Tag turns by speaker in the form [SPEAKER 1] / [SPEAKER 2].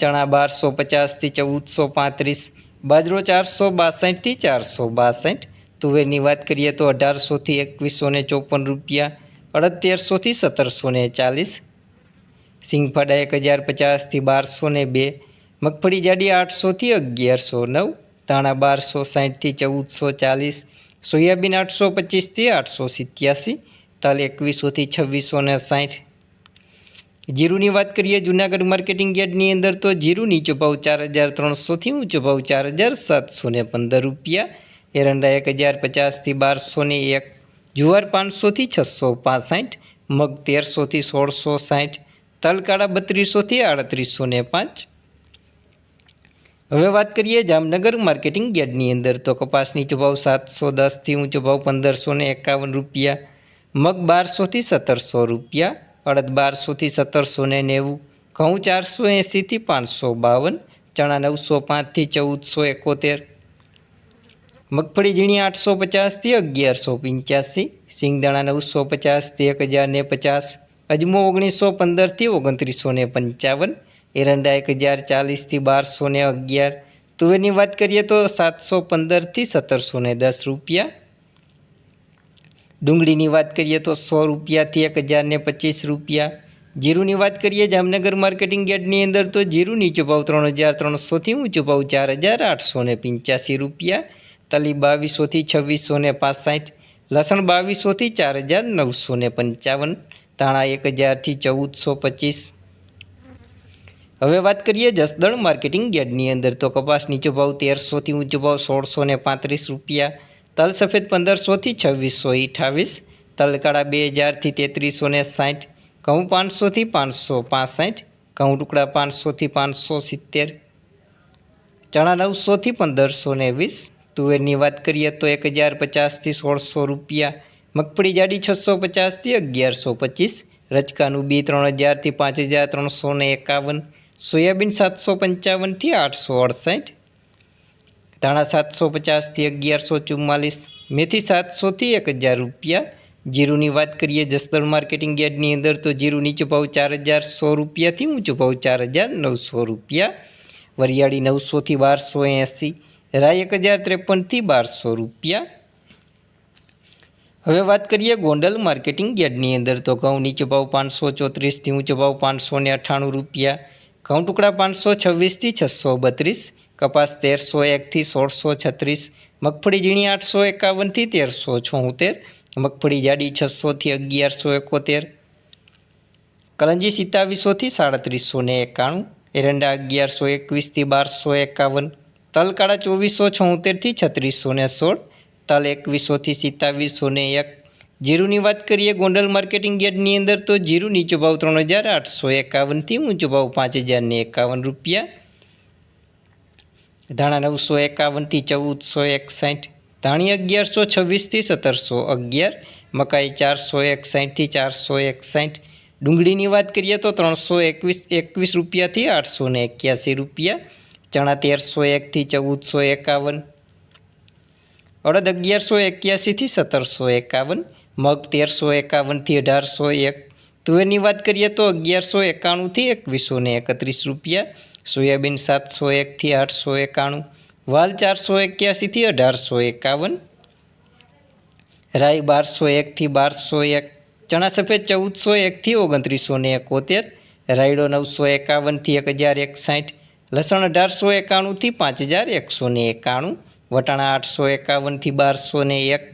[SPEAKER 1] ચણા બારસો પચાસથી ચૌદસો પાંત્રીસ, બાજરો ચારસો બાસઠથી ચારસો બાસઠ. તુવેરની વાત કરીએ તો અઢારસોથી એકવીસો ને ચોપન રૂપિયા અડતેરસોથી સત્તરસો ને ચાલીસ. સિંગફાડા એક હજાર પચાસથી બારસો ને બે, મગફળી જાડી આઠસોથી અગિયારસો નવ, ધાણા બારસો સાઠથી ચૌદસો ચાલીસ, સોયાબીન આઠસો પચીસથી આઠસો સિત્યાસી, તલ એકવીસોથી છવ્વીસો ને સાઠ. જીરુની વાત કરીએ, જૂનાગઢ માર્કેટિંગ યાર્ડની અંદર તો જીરું નીચો ભાવ ચાર હજાર ત્રણસોથી ઊંચો ભાવ ચાર હજાર સાતસો ને પંદર રૂપિયા. એરંડા એક હજાર પચાસથી બારસો ને એક, જુવાર પાંચસોથી છસો પાસઠ, મગ તેરસોથી સોળસો સાઠ, તલકાળા બત્રીસોથી આડત્રીસો ને પાંચ. હવે વાત કરીએ જામનગર માર્કેટિંગ યાર્ડની અંદર તો કપાસ નીચો ભાવ સાતસો દસથી ઊંચો ભાવ પંદરસો ને એકાવન રૂપિયા, મગ બારસોથી સત્તરસો રૂપિયા અડદ બારસોથી સત્તરસો ને નેવું, ઘઉં ચારસો એંસીથી પાંચસો બાવન, ચણા નવસો પાંચથી ચૌદસો એકોતેર. મગફળી ઝીણી આઠસો પચાસથી અગિયારસો પંચ્યાસી, સિંગદાણા નવસો પચાસથી એક હજાર ને પચાસ, અજમો ઓગણીસો પંદરથી ઓગણત્રીસો ને પંચાવન, એરંડા એક હજાર ચાલીસથી બારસો ને અગિયાર. તુવેરની વાત કરીએ તો સાતસો પંદરથી સત્તરસો ને દસ રૂપિયા. ડુંગળીની વાત કરીએ તો સો રૂપિયાથી એક હજારને પચીસ રૂપિયા. જીરુની વાત કરીએ જામનગર માર્કેટિંગ યાર્ડની અંદર તો જીરું નીચો ભાવ ત્રણ હજાર ત્રણસોથી ઊંચો ભાવ ચાર હજાર આઠસો ને પંચ્યાસી રૂપિયા. તલી બાવીસોથી છવ્વીસો ને પાસઠ. લસણ બાવીસોથી ચાર હજાર નવસો ને પંચાવન. ધાણા એક હજારથી ચૌદસો પચીસ. હવે વાત કરીએ જસદણ માર્કેટિંગ યાર્ડની અંદર તો કપાસ નીચો ભાવ તેરસોથી ઊંચો ભાવ સોળસો ને પાંત્રીસ રૂપિયા. તલ સફેદ પંદરસોથી છવ્વીસો અઠાવીસ તલકાળા બે હજારથી તેત્રીસો ને સાઠ, ઘઉં પાંચસોથી પાંચસો પાસઠ, ઘઉં ટુકડા પાંચસોથી પાંચસો સિત્તેર, ચણા નવસોથી પંદરસો ને વીસ, તુવેરની વાત કરીએ તો એક હજાર પચાસથી સોળસો રૂપિયા, મગફળી જાડી છસો પચાસથી અગિયારસો પચીસ રચકાનું બી ત્રણ હજારથી પાંચ હજાર ત્રણસો ને એકાવન, સોયાબીન સાતસો પંચાવનથી આઠસો અડસઠ ધાણા સાતસો પચાસથી અગિયારસો ચુમ્માલીસ, મેથી સાતસોથી એક હજાર રૂપિયા. જીરુની વાત કરીએ જસદણ માર્કેટિંગ યાર્ડની અંદર, તો જીરું નીચો ભાવ ચાર હજાર સો રૂપિયાથી ઊંચો ભાવ ચાર હજાર નવસો રૂપિયા. વરિયાળી નવસોથી બારસો એંસી રાય એક હજાર ત્રેપનથી બારસો રૂપિયા. હવે વાત કરીએ ગોંડલ માર્કેટિંગ યાર્ડની અંદર, તો ઘઉં નીચો ભાવ પાંચસો ચોત્રીસથી ઊંચો ભાવ પાંચસો અઠ્ઠાણું રૂપિયા. ઘઉં ટુકડા પાંચસો છવ્વીસથી છસો બત્રીસ કપાસ તેરસો એકથી સોળસો છત્રીસ, મગફળી ઝીણી આઠસો એકાવનથી તેરસો છોતેર, મગફળી જાડી છસોથી અગિયારસો એકોતેર, કરંજી સિત્તાવીસોથી સાડત્રીસો ને એકાણું, એરંડા અગિયારસો એકવીસથી બારસો એકાવન તલકાળા ચોવીસો છોતેરથી છત્રીસો ને સોળ, તલ એકવીસોથી સિત્તાવીસો ને એક. જીરુની વાત કરીએ ગોંડલ માર્કેટિંગ યાર્ડની અંદર તો જીરું નીચો ભાવ ત્રણ હજાર આઠસો એકાવનથી ઊંચો ભાવ પાંચ હજારને એકાવન રૂપિયા ધાણા નવસો એકાવનથી ચૌદસો એકસાઠ, ધાણી અગિયારસો છવ્વીસથી સત્તરસો અગિયાર, મકાઈ ચારસો એકસાઠથી ચારસો એકસાઠ, ડુંગળીની વાત કરીએ તો ત્રણસો એકવીસ એકવીસ રૂપિયાથી આઠસો ને એક્યાસી રૂપિયા, ચણા તેરસો એકથી ચૌદસો એકાવન, અડદ અગિયારસો એક્યાસીથી સત્તરસો એકાવન, મગ તેરસો એકાવનથી અઢારસો એક તુવેરની વાત કરીએ તો અગિયારસો એકાણુંથી એકવીસો ને એકત્રીસ રૂપિયા, સોયાબીન સાતસો એકથી આઠસો એકાણું, વાલ ચારસો એક્યાસીથી અઢારસો એકાવન, રાઈ બારસો એકથી બારસો એક, ચણા સફેદ ચૌદસો એકથી ઓગણત્રીસો ને એકોતેર, રાયડો નવસો એકાવનથી એક હજાર એકસાઠ, લસણ અઢારસો એકાણુંથી પાંચ હજાર એકસો ને એકાણું, વટાણા આઠસો એકાવનથી બારસો ને એક